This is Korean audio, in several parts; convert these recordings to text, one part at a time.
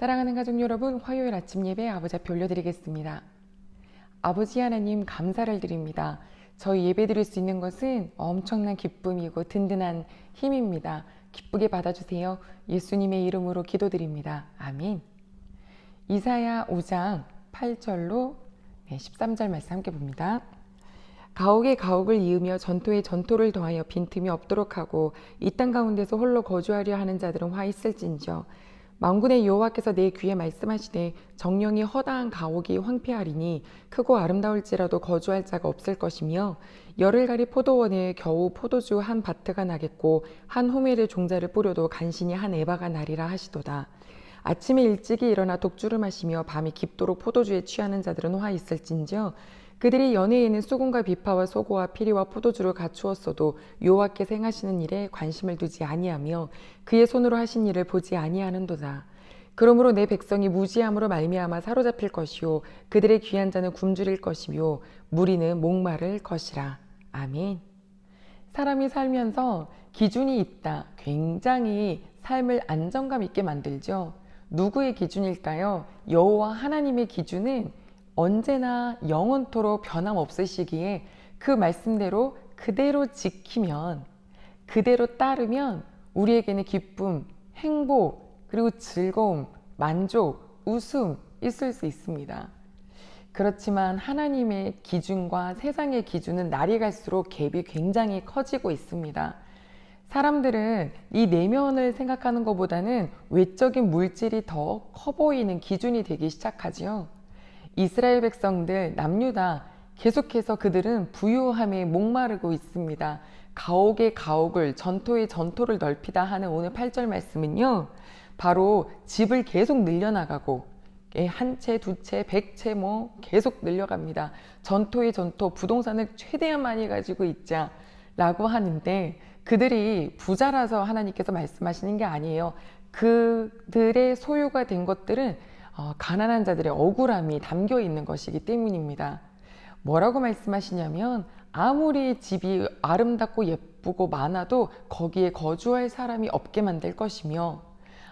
사랑하는 가족 여러분, 화요일 아침 예배 아버지 앞에 올려드리겠습니다. 아버지 하나님 감사를 드립니다. 저희 예배 드릴 수 있는 것은 엄청난 기쁨이고 든든한 힘입니다. 기쁘게 받아주세요. 예수님의 이름으로 기도드립니다. 아멘. 이사야 5장 8절로 13절 말씀 함께 봅니다. 가옥에 가옥을 이으며 전토에 전토를 더하여 빈틈이 없도록 하고 이 땅 가운데서 홀로 거주하려 하는 자들은 화 있을진저 망군의 여호와께서 내 귀에 말씀하시되 정령이 허다한 가옥이 황폐하리니 크고 아름다울지라도 거주할 자가 없을 것이며 열흘가리 포도원에 겨우 포도주 한 바트가 나겠고 한 호멜의 종자를 뿌려도 간신히 한 에바가 나리라 하시도다. 아침에 일찍이 일어나 독주를 마시며 밤이 깊도록 포도주에 취하는 자들은 화 있을진저 그들이 연애에는 수군과 비파와 소고와 피리와 포도주를 갖추었어도 여호와께 생하시는 일에 관심을 두지 아니하며 그의 손으로 하신 일을 보지 아니하는도다. 그러므로 내 백성이 무지함으로 말미암아 사로잡힐 것이요 그들의 귀한 자는 굶주릴 것이며 무리는 목마를 것이라. 아멘. 사람이 살면서 기준이 있다. 굉장히 삶을 안정감 있게 만들죠. 누구의 기준일까요? 여호와 하나님의 기준은 언제나 영원토록 변함없으시기에 그 말씀대로 그대로 지키면 그대로 따르면 우리에게는 기쁨, 행복, 그리고 즐거움, 만족, 웃음 있을 수 있습니다. 그렇지만 하나님의 기준과 세상의 기준은 날이 갈수록 갭이 굉장히 커지고 있습니다. 사람들은 이 내면을 생각하는 것보다는 외적인 물질이 더 커 보이는 기준이 되기 시작하지요. 이스라엘 백성들 남유다 계속해서 그들은 부유함에 목마르고 있습니다. 가옥의 가옥을 전토의 전토를 넓히다 하는 오늘 8절 말씀은요. 바로 집을 계속 늘려나가고 예, 한 채, 두 채, 백 채 뭐 계속 늘려갑니다. 전토의 전토, 부동산을 최대한 많이 가지고 있자 라고 하는데 그들이 부자라서 하나님께서 말씀하시는 게 아니에요. 그들의 소유가 된 것들은 어, 가난한 자들의 억울함이 담겨 있는 것이기 때문입니다. 뭐라고 말씀하시냐면 아무리 집이 아름답고 예쁘고 많아도 거기에 거주할 사람이 없게 만들 것이며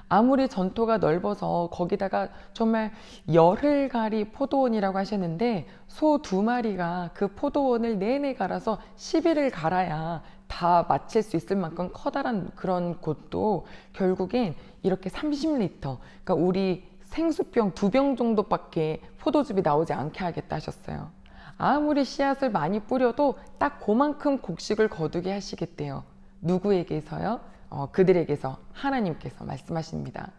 아무리 전토가 넓어서 거기다가 정말 열흘 가리 포도원이라고 하셨는데 소 두 마리가 그 포도원을 내내 갈아서 10일을 갈아야 다 마칠 수 있을 만큼 커다란 그런 곳도 결국엔 이렇게 30리터 그러니까 우리 생수병 두 병 정도밖에 포도즙이 나오지 않게 하겠다 하셨어요. 아무리 씨앗을 많이 뿌려도 딱 그만큼 곡식을 거두게 하시겠대요. 누구에게서요? 어, 그들에게서 하나님께서 말씀하십니다.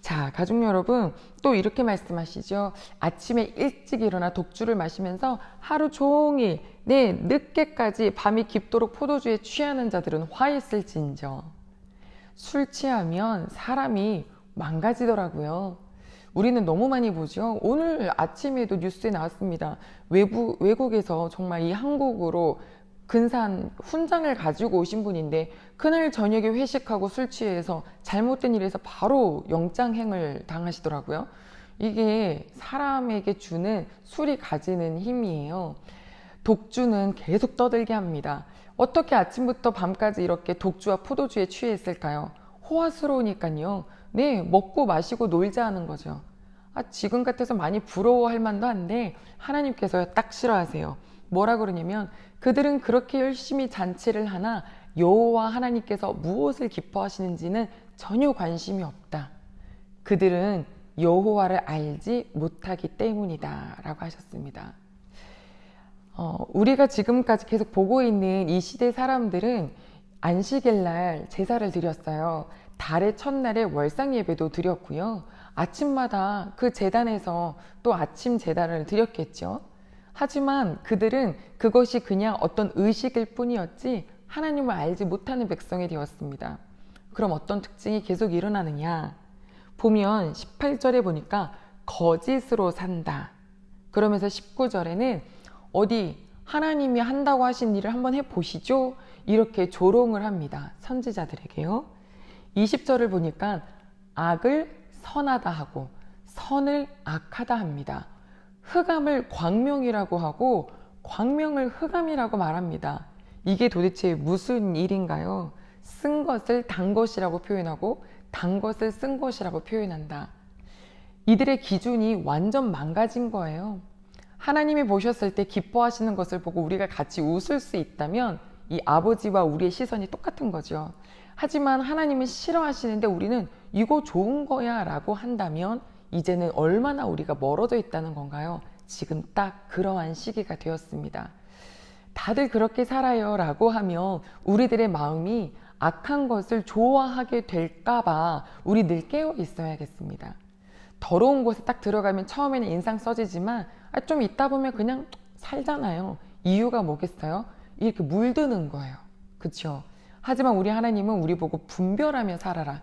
자, 가족 여러분, 또 이렇게 말씀하시죠. 아침에 일찍 일어나 독주를 마시면서 하루 종일, 네, 늦게까지 밤이 깊도록 포도주에 취하는 자들은 화 있을진저. 술 취하면 사람이 망가지더라고요. 우리는 너무 많이 보죠. 오늘 아침에도 뉴스에 나왔습니다. 외부, 외국에서 정말 이 한국으로 근사한 훈장을 가지고 오신 분인데 그날 저녁에 회식하고 술 취해서 잘못된 일에서 바로 영장행을 당하시더라고요. 이게 사람에게 주는 술이 가지는 힘이에요. 독주는 계속 떠들게 합니다. 어떻게 아침부터 밤까지 이렇게 독주와 포도주에 취했을까요? 호화스러우니까요. 네, 먹고 마시고 놀자 하는 거죠. 아, 지금 같아서 많이 부러워할 만도 한데 하나님께서 딱 싫어하세요. 뭐라 그러냐면 그들은 그렇게 열심히 잔치를 하나 여호와 하나님께서 무엇을 기뻐하시는지는 전혀 관심이 없다. 그들은 여호와를 알지 못하기 때문이다 라고 하셨습니다. 어, 우리가 지금까지 계속 보고 있는 이 시대 사람들은 안식일 날 제사를 드렸어요. 달의 첫날에 월상 예배도 드렸고요. 아침마다 그 재단에서 또 아침 재단을 드렸겠죠. 하지만 그들은 그것이 그냥 어떤 의식일 뿐이었지 하나님을 알지 못하는 백성이 되었습니다. 그럼 어떤 특징이 계속 일어나느냐? 보면 18절에 보니까 거짓으로 산다. 그러면서 19절에는 어디 하나님이 한다고 하신 일을 한번 해보시죠? 이렇게 조롱을 합니다. 선지자들에게요. 20절을 보니까 악을 선하다 하고 선을 악하다 합니다. 흑암을 광명이라고 하고 광명을 흑암이라고 말합니다. 이게 도대체 무슨 일인가요? 쓴 것을 단 것이라고 표현하고 단 것을 쓴 것이라고 표현한다. 이들의 기준이 완전 망가진 거예요. 하나님이 보셨을 때 기뻐하시는 것을 보고 우리가 같이 웃을 수 있다면 이 아버지와 우리의 시선이 똑같은 거죠. 하지만 하나님은 싫어하시는데 우리는 이거 좋은 거야 라고 한다면 이제는 얼마나 우리가 멀어져 있다는 건가요? 지금 딱 그러한 시기가 되었습니다. 다들 그렇게 살아요 라고 하면 우리들의 마음이 악한 것을 좋아하게 될까봐 우리 늘 깨어 있어야겠습니다. 더러운 곳에 딱 들어가면 처음에는 인상 써지지만 아, 좀 있다 보면 그냥 살잖아요. 이유가 뭐겠어요? 이렇게 물드는 거예요. 그쵸? 하지만 우리 하나님은 우리 보고 분별하며 살아라.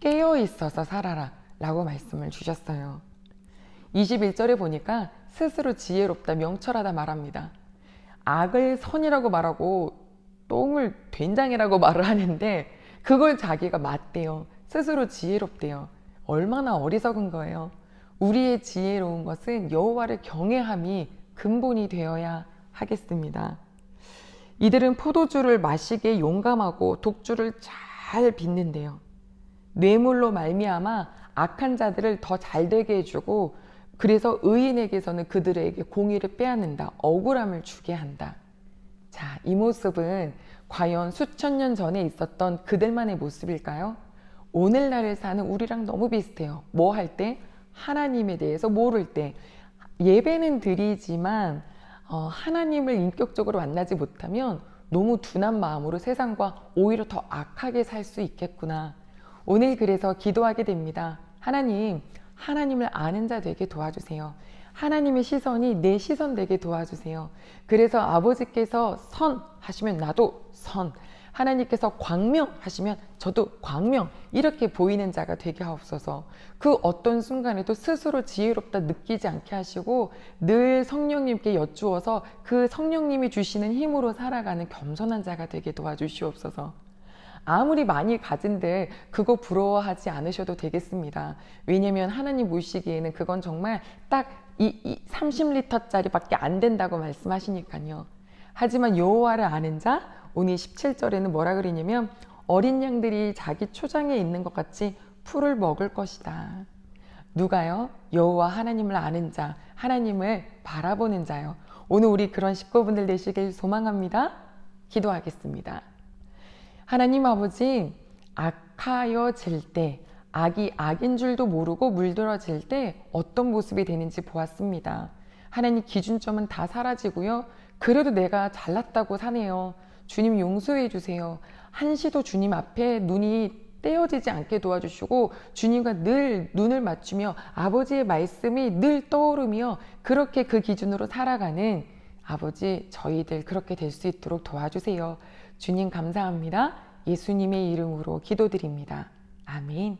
깨어 있어서 살아라. 라고 말씀을 주셨어요. 21절에 보니까 스스로 지혜롭다, 명철하다 말합니다. 악을 선이라고 말하고 똥을 된장이라고 말을 하는데 그걸 자기가 맞대요. 스스로 지혜롭대요. 얼마나 어리석은 거예요. 우리의 지혜로운 것은 여호와를 경외함이 근본이 되어야 하겠습니다. 이들은 포도주를 마시기에 용감하고 독주를 잘 빚는데요. 뇌물로 말미암아 악한 자들을 더 잘되게 해주고 그래서 의인에게서는 그들에게 공의를 빼앗는다. 억울함을 주게 한다. 자, 이 모습은 과연 수천 년 전에 있었던 그들만의 모습일까요? 오늘날을 사는 우리랑 너무 비슷해요. 뭐 할 때? 하나님에 대해서 모를 때. 예배는 드리지만 어, 하나님을 인격적으로 만나지 못하면 너무 둔한 마음으로 세상과 오히려 더 악하게 살 수 있겠구나. 오늘 그래서 기도하게 됩니다. 하나님, 하나님을 아는 자 되게 도와주세요. 하나님의 시선이 내 시선 되게 도와주세요. 그래서 아버지께서 선 하시면 나도 선. 하나님께서 광명 하시면 저도 광명 이렇게 보이는 자가 되게 하옵소서. 그 어떤 순간에도 스스로 지혜롭다 느끼지 않게 하시고 늘 성령님께 여쭈어서 그 성령님이 주시는 힘으로 살아가는 겸손한 자가 되게 도와주시옵소서. 아무리 많이 가진들 그거 부러워하지 않으셔도 되겠습니다. 왜냐면 하나님 보시기에는 그건 정말 딱 이, 이 30리터짜리밖에 안 된다고 말씀하시니까요. 하지만 여호와를 아는 자 오늘 17절에는 뭐라 그러냐면 어린 양들이 자기 초장에 있는 것 같이 풀을 먹을 것이다. 누가요? 여호와 하나님을 아는 자, 하나님을 바라보는 자요. 오늘 우리 그런 식구분들 되시길 소망합니다. 기도하겠습니다. 하나님 아버지, 악하여 질 때, 악이 악인 줄도 모르고 물들어질 때 어떤 모습이 되는지 보았습니다. 하나님 기준점은 다 사라지고요. 그래도 내가 잘났다고 사네요. 주님 용서해 주세요. 한시도 주님 앞에 눈이 떼어지지 않게 도와주시고 주님과 늘 눈을 맞추며 아버지의 말씀이 늘 떠오르며 그렇게 그 기준으로 살아가는 아버지 저희들 그렇게 될 수 있도록 도와주세요. 주님 감사합니다. 예수님의 이름으로 기도드립니다. 아멘.